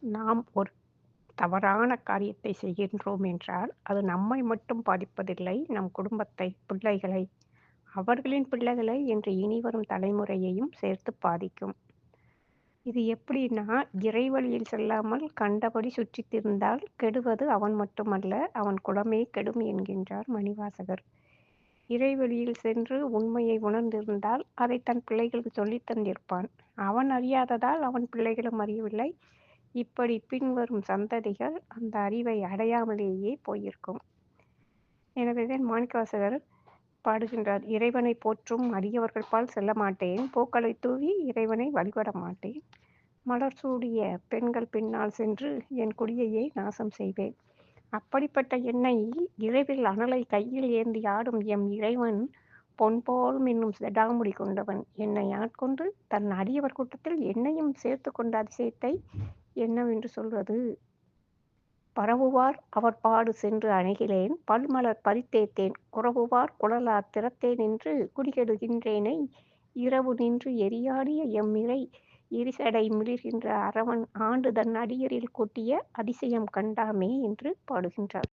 நாம் ஒரு தவறான காரியத்தை செய்கின்றோம் என்றால், அது நம்மை மட்டும் பாதிப்பதில்லை. நம் குடும்பத்தை, பிள்ளைகளை, அவர்களின் பிள்ளைகளை என்று இனிவரும் தலைமுறையையும் சேர்த்து பாதிக்கும். இது எப்படின்னா, இறைவழியில் செல்லாமல் கண்டபடி சுற்றித்திருந்தால் கெடுவது அவன் மட்டுமல்ல, அவன் குலமே கெடும் என்கின்றார் மணிவாசகர். இறைவழியில் சென்று உண்மையை உணர்ந்திருந்தால், அதை தன் பிள்ளைகளுக்கு சொல்லித் தந்திருப்பான். அவன் அறியாததால் அவன் பிள்ளைகளும் அறியவில்லை. இப்படி பின்வரும் சந்ததிகள் அந்த அறிவை அடையாமலேயே போயிருக்கும். எனவேதான் மாணிக்கவாசகர் பாடுகின்றார். இறைவனை போற்றும் அடியவர்கள் பால் செல்ல மாட்டேன். பூக்களை தூவி இறைவனை வழிபட மாட்டேன். மலர் சூடிய பெண்கள் பின்னால் சென்று என் குடியையே நாசம் செய்வேன். அப்படிப்பட்ட என்னை இரவில் அனலை கையில் ஏந்தி ஆடும் எம் இறைவன் பொன்போல் என்னும் செடாமுடி கொண்டவன். என்னை ஆட்கொண்டு தன் அடியவர் கூட்டத்தில் என்னையும் சேர்த்து கொண்ட அதிசயத்தை என்னவென்று சொல்வது? பரவுவார் அவர் பாடு சென்று அணைகிலேன் பல்மலர் பறித்தேத்தேன் குரவுவார் குழலார் திறத்தேனின்று குடிகெடுகின்றேனை இரவு நின்று எரியாடிய எம்மிறை எரிசடை மிளிர்கின்ற அரவன் ஆண்டு தன் அடியரில் கொட்டிய அதிசயம் கண்டாமே என்று பாடுகின்றார்.